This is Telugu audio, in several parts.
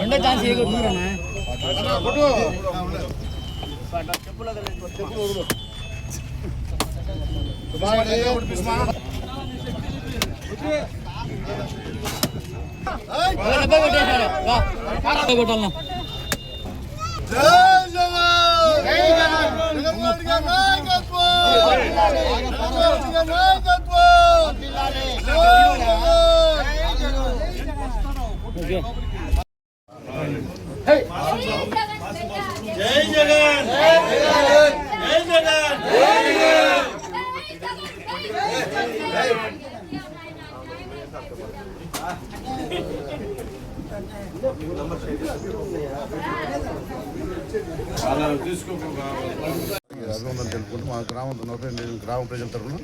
రెండో ఛాన్స్ ఇవ్వకూడదు కొట్టు డెబ్బై కొట్టేశారు రా డెబ్బై కొట్టాలన్నా ఓకే అభినందనలు తెలుపుకుంటూ మా గ్రామం నలభై ఎనిమిది గ్రామ ప్రజల తరఫున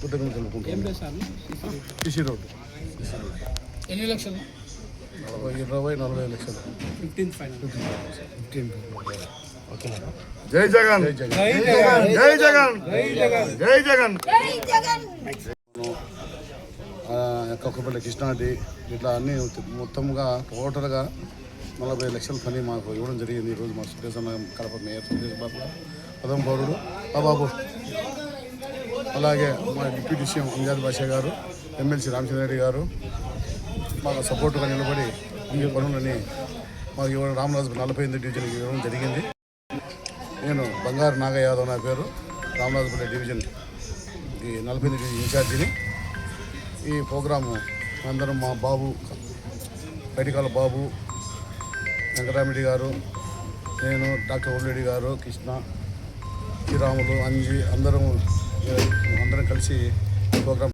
కృతజ్ఞతలు తెలుపుకుంటాం సిసి రోడ్డు ఎన్ని లక్షలు నలభై ఇరవై నలభై లక్షలు ఫిఫ్టీన్ ఫైనల్ ఫిఫ్టీన్ జై జగన్. జై జగన్. జై జగన్. జై జగన్. కొక్కపల్లి కృష్ణాది ఇట్లా అన్ని మొత్తంగా టోటల్గా నలభై లక్షల పని మాకు ఇవ్వడం జరిగింది ఈరోజు మా సురేష్ అన్న కడప మేయర్ సురేష్ బాబు పదం పౌరుడు. బాబు. అలాగే మా డిప్యూటీ సీఎం అంజాద్ బాషా గారు ఎమ్మెల్సీ రామచంద్రరెడ్డి గారు మాకు సపోర్టుగా నిలబడి అన్ని పనులని మాకు ఇవ్వడం రామరాజు నలభై ఎనిమిది డివిజన్కి ఇవ్వడం జరిగింది. నేను బంగారు నాగ యాదవ్ నా పేరు. రామరాజుపల్లి డివిజన్ ఈ నలభై ఎనిమిది ఇన్ఛార్జిని. ఈ ప్రోగ్రాము అందరం మా బాబు బయటికాల బాబు వెంకటరామిరెడ్డి గారు నేను డాక్టర్ ఓల్రెడ్డి గారు కృష్ణ శ్రీరాములు అంజి అందరం అందరం కలిసి ఈ ప్రోగ్రాం